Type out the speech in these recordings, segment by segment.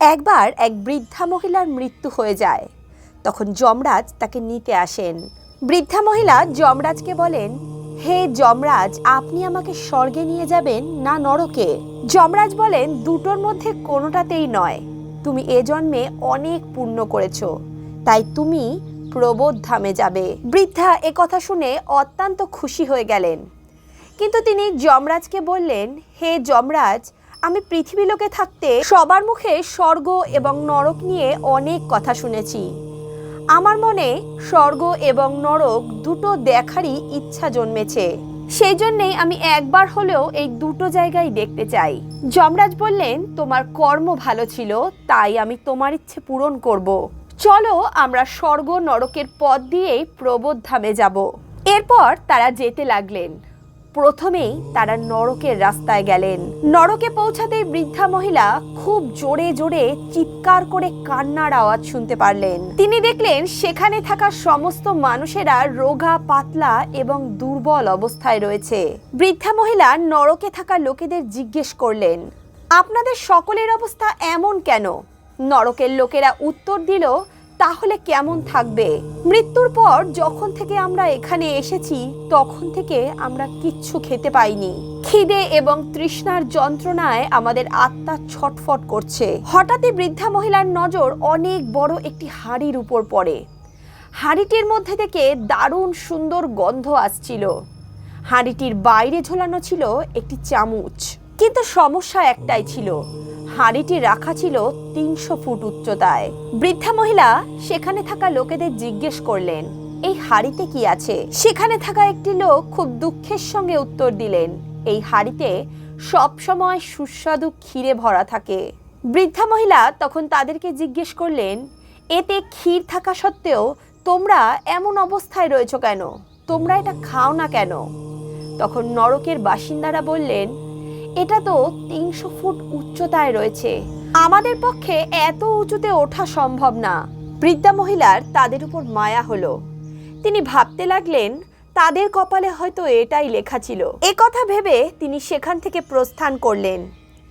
একবার এক বৃদ্ধা মহিলার মৃত্যু হয়ে যায়। তখন যমরাজ তাকে নিতে আসেন। বৃদ্ধা মহিলা যমরাজকে বলেন, হে যমরাজ, আপনি আমাকে স্বর্গে নিয়ে যাবেন না নরকে? যমরাজ বলেন, দুটোর মধ্যে কোনোটাতেই নয়। তুমি এ জন্মে অনেক পুণ্য করেছ। তাই তুমি প্রবোধ ধামে যাবে। বৃদ্ধা এ কথা শুনে অত্যন্ত খুশি হয়ে গেলেন। কিন্তু তিনি যমরাজকে বললেন, হে যমরাজ আমি পৃথিবী লোকে থাকতে সবার মুখে স্বর্গ এবং নরক নিয়ে অনেক কথা শুনেছি। আমার মনে স্বর্গ এবং নরক দুটো দেখারই ইচ্ছা জন্মেছে। সেই জন্যেই আমি একবার হলেও এই দুটো জায়গায় দেখতে চাই। যমরাজ বললেন, তোমার কর্ম ভালো ছিল, তাই আমি তোমার ইচ্ছে পূরণ করব। চলো আমরা স্বর্গ নরকের পথ দিয়েই প্রবোধ ধামে যাব। এরপর তারা যেতে লাগলেন। প্রথমেই তারা নরকের রাস্তায় গেলেন। নরকে পৌঁছাতেই বৃদ্ধা মহিলা খুব জোরে জোরে চিৎকার করে কান্নার আওয়াজ শুনতে পারলেন। তিনি দেখলেন সেখানে থাকা সমস্ত মানুষেরা রোগা, পাতলা এবং দুর্বল অবস্থায় রয়েছে। বৃদ্ধা মহিলা নরকে থাকা লোকেদের জিজ্ঞেস করলেন, আপনাদের সকলের অবস্থা এমন কেন? নরকের লোকেরা উত্তর দিল তাহলে কেমন থাকবে? মৃত্যুর পর যখন থেকে আমরা এখানে এসেছি, তখন থেকে আমরা কিচ্ছু খেতে পাইনি। খিদে এবং তৃষ্ণার যন্ত্রণায় আমাদের আত্মা ছটফট করছে। হঠাৎই বৃদ্ধা মহিলার নজর অনেক বড় একটি হাড়ির উপর পড়ে। হাড়িটির মধ্যে থেকে দারুণ সুন্দর গন্ধ আসছিল। হাঁড়িটির বাইরে ঝোলানো ছিল একটি চামচ। কিন্তু সমস্যা একটাই ছিল হাঁড়িটি রাখা ছিল তিনশো ফুট উচ্চতায়। বৃদ্ধা মহিলা সেখানে থাকা লোকেদের জিজ্ঞেস করলেন, এই হাঁড়িতে কি আছে? সেখানে থাকা একটি লোক খুব দুঃখের সঙ্গে উত্তর দিলেন, এই হাঁড়িতে সবসময় সুস্বাদু ক্ষীরে ভরা থাকে। বৃদ্ধা মহিলা তখন তাদেরকে জিজ্ঞেস করলেন, এতে ক্ষীর থাকা সত্ত্বেও তোমরা এমন অবস্থায় রয়েছো কেন? তোমরা এটা খাও না কেন? তখন নরকের বাসিন্দারা বললেন এটা তো তিনশো ফুট উচ্চতায় রয়েছে। আমাদের পক্ষে এত উঁচুতে ওঠা সম্ভব না। বৃদ্ধা মহিলার তাদের উপর মায়া হলো। তিনি ভাবতে লাগলেন, তাদের কপালে হয়তো এটাই লেখা ছিল। এ কথা ভেবে তিনি সেখান থেকে প্রস্থান করলেন।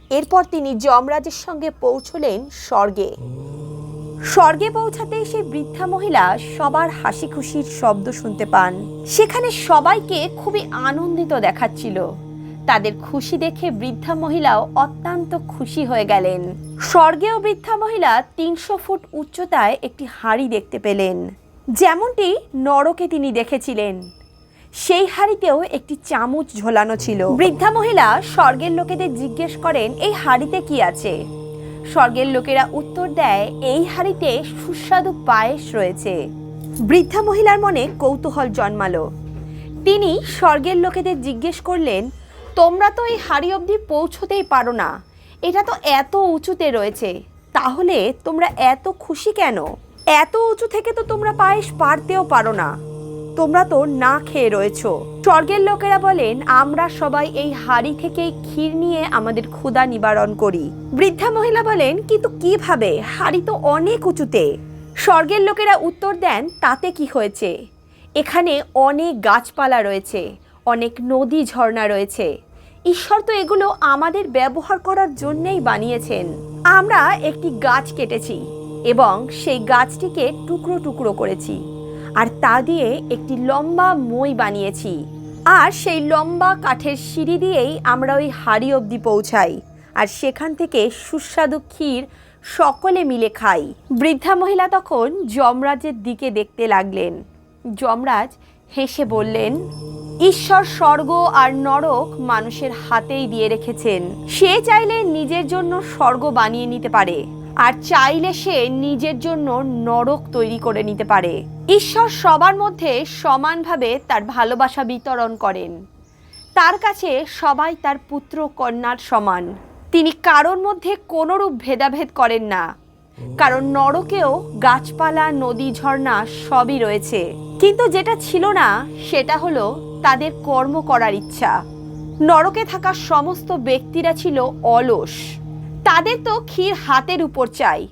এরপর তিনি যমরাজের সঙ্গে পৌঁছলেন স্বর্গে। স্বর্গে পৌঁছাতেই সেই বৃদ্ধা মহিলা সবার হাসি খুশির শব্দ শুনতে পান। সেখানে সবাইকে খুবই আনন্দিত দেখাচ্ছিল। তাদের খুশি দেখে বৃদ্ধা মহিলাও অত্যন্ত খুশি হয়ে গেলেন। স্বর্গেও বৃদ্ধা মহিলা তিনশো ফুট উচ্চতায় একটি হাঁড়ি দেখতে পেলেন। যেমনটি নরকে তিনি দেখেছিলেন। সেই হাঁড়িতেও একটি চামচ ঝোলানো ছিল। বৃদ্ধা মহিলা স্বর্গের লোকেদের জিজ্ঞেস করেন, এই হাঁড়িতে কি আছে? স্বর্গের লোকেরা উত্তর দেয়, এই হাঁড়িতে সুস্বাদু পায়েস রয়েছে। বৃদ্ধা মহিলার মনে কৌতূহল জন্মালো। তিনি স্বর্গের লোকেদের জিজ্ঞেস করলেন তোমরা তো এই হাড়ি অবধি পৌঁছতেই পারো না। এটা তো এত উঁচুতে রয়েছে। তাহলে তোমরা এত খুশি কেন? এত উঁচু থেকে তো তোমরা পায়েস পারতেও পারো না। তোমরা তো না খেয়ে রয়েছো। স্বর্গের লোকেরা বলেন, আমরা সবাই এই হাড়ি থেকে ক্ষীর নিয়ে আমাদের ক্ষুধা নিবারণ করি। বৃদ্ধা মহিলা বলেন, কিন্তু কীভাবে? হাড়ি তো অনেক উঁচুতে। স্বর্গের লোকেরা উত্তর দেন, তাতে কি হয়েছে? এখানে অনেক গাছপালা রয়েছে, অনেক নদী ঝর্ণা রয়েছে। ঈশ্বর তো এগুলো আমাদের ব্যবহার করার জন্যেই বানিয়েছেন। আমরা একটি গাছ কেটেছি এবং সেই গাছটিকে টুকরো টুকরো করেছি আর তা দিয়ে একটি লম্বা মই বানিয়েছি। আর সেই লম্বা কাঠের সিঁড়ি দিয়েই আমরা ওই হাড়ি অবধি পৌঁছাই আর সেখান থেকে সুস্বাদু ক্ষীর সকলে মিলে খাই। বৃদ্ধা মহিলা তখন যমরাজের দিকে দেখতে লাগলেন। যমরাজ হেসে বললেন ঈশ্বর স্বর্গ আর নরক মানুষের হাতেই দিয়ে রেখেছেন। সে চাইলে নিজের জন্য স্বর্গ বানিয়ে নিতে পারে, আর চাইলে সে নিজের জন্য নরক তৈরি করে নিতে পারে। ঈশ্বর সবার মধ্যে সমানভাবে তার ভালোবাসা বিতরণ করেন। তার কাছে সবাই তার পুত্র কন্যার সমান। তিনি কারোর মধ্যে কোনোরূপ ভেদাভেদ করেন না, কারণ নরকেও গাছপালা, নদী, ঝর্ণা সবই রয়েছে। কিন্তু যেটা ছিল না, সেটা হলো তাদের কর্ম করার ইচ্ছা। নরকে থাকা সমস্ত ব্যক্তিরা ছিল অলস। তাদের তো ক্ষীর হাতের উপর চাই।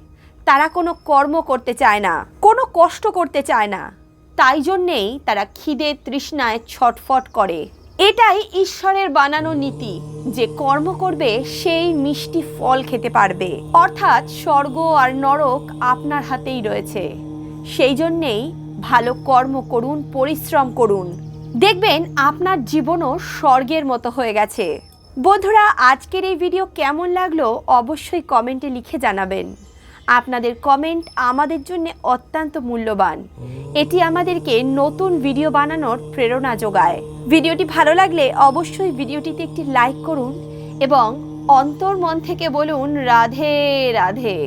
তারা কোনো কর্ম করতে চায় না, কোনো কষ্ট করতে চায় না। তাই জন্যেই তারা খিদে তৃষ্ণায় ছটফট করে। এটাই ঈশ্বরের বানানো নীতি, যে কর্ম করবে সেই মিষ্টি ফল খেতে পারবে। অর্থাৎ স্বর্গ আর নরক আপনার হাতেই রয়েছে। সেই জন্যেই ভালো কর্ম করুন, পরিশ্রম করুন। দেখবেন আপনার জীবনও স্বর্গের মতো হয়ে গেছে। বন্ধুরা, আজকের এই ভিডিও কেমন লাগল অবশ্যই কমেন্টে লিখে জানাবেন। আপনাদের কমেন্ট আমাদের জন্য অত্যন্ত মূল্যবান। এটি আমাদেরকে নতুন ভিডিও বানানোর প্রেরণা যোগায়। ভিডিওটি ভালো লাগলে অবশ্যই ভিডিওটিতে একটি লাইক করুন এবং অন্তর মন থেকে বলুন, রাধে রাধে।